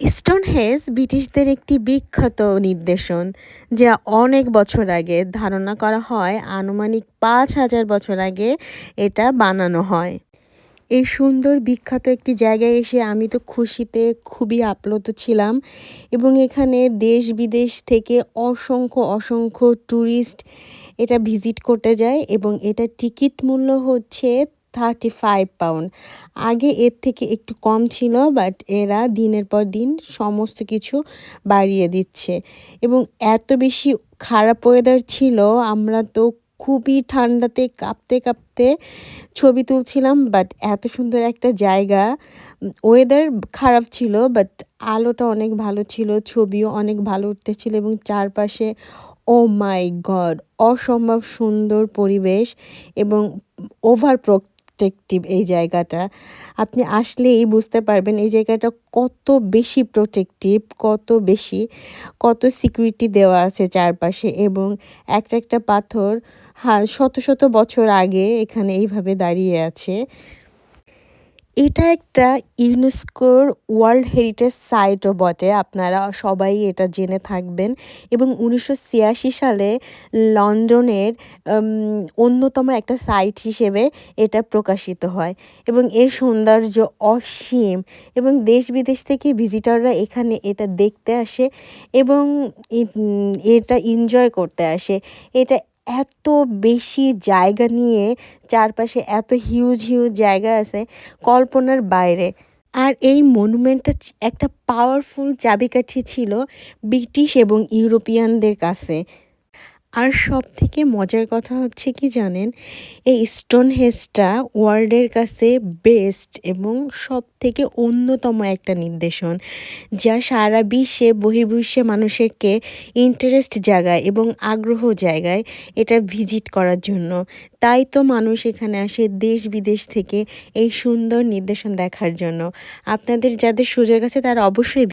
স্টোনহেজ ব্রিটিশদের একটি বিখ্যাত নির্দেশন, যা অনেক বছর আগে ধারণা করা হয়, আনুমানিক পাঁচ হাজার বছর আগে এটা বানানো হয়। এই সুন্দর বিখ্যাত একটি জায়গায় এসে আমি তো খুশিতে খুবই আপ্লুত ছিলাম এবং এখানে দেশ বিদেশ থেকে অসংখ্য অসংখ্য ট্যুরিস্ট এটা ভিজিট করতে যায় এবং এটা টিকিট মূল্য হচ্ছে থার্টি ফাইভ পাউন্ড আগে এর থেকে একটু কম ছিল বাট এরা দিনের পর দিন সমস্ত কিছু বাড়িয়ে দিচ্ছে। এবং এত বেশি খারাপ ওয়েদার ছিল, আমরা তো খুবই ঠান্ডাতে কাঁপতে কাঁপতে ছবি তুলছিলাম বাট এত সুন্দর একটা জায়গা ওয়েদার খারাপ ছিল বাট আলোটা অনেক ভালো ছিল, ছবিও অনেক ভালো উঠতেছিল এবং চারপাশে ও মাই গড অসম্ভব সুন্দর পরিবেশ এবং ওভার প্রোটেক্টিভ এই জায়গাটা, আপনি আসলেই বুঝতে পারবেন এই জায়গাটা কত বেশি প্রোটেক্টিভ কত বেশি, কত সিকিউরিটি দেওয়া আছে চারপাশে এবং একটা একটা পাথর হ্যাঁ শত শত বছর আগে এখানে এইভাবে দাঁড়িয়ে আছে। এটা একটা ইউনেস্কোর ওয়ার্ল্ড হেরিটেজ সাইটও বটে, আপনারা সবাই এটা জেনে থাকবেন। এবং উনিশশো ছিয়াশি সালে লন্ডনের অন্যতম একটা সাইট হিসেবে এটা প্রকাশিত হয়। এবং এর সৌন্দর্য অসীম। এবং দেশ বিদেশ থেকে ভিজিটররা এখানে এটা দেখতে আসে এবং এটা এনজয় করতে আসে। এটা এত বেশি জায়গা নিয়ে চারপাশে এত হিউজ হিউজ জায়গা আছে কল্পনার বাইরে। আর এই মনুমেন্টটা একটা পাওয়ারফুল চাবিকাঠি ছিল ব্রিটিশ এবং ইউরোপিয়ানদের কাছে। আর সব থেকে মজার কথা হচ্ছে কি জানেন? এই স্টোন হেজটা ওয়ার্ল্ডের কাছে বেস্ট এবং সব থেকে অন্যতম একটা নির্দেশন, যা সারা বিশ্বে বহির্বিশ্বে মানুষকে ইন্টারেস্ট জাগায় এবং আগ্রহ জায়গায় এটা ভিজিট করার জন্য। তাই তো মানুষ এখানে আসে দেশ বিদেশ থেকে এই সুন্দর নির্দেশন দেখার জন্য। আপনাদের যাদের সুযোগ আছে তারা অবশ্যই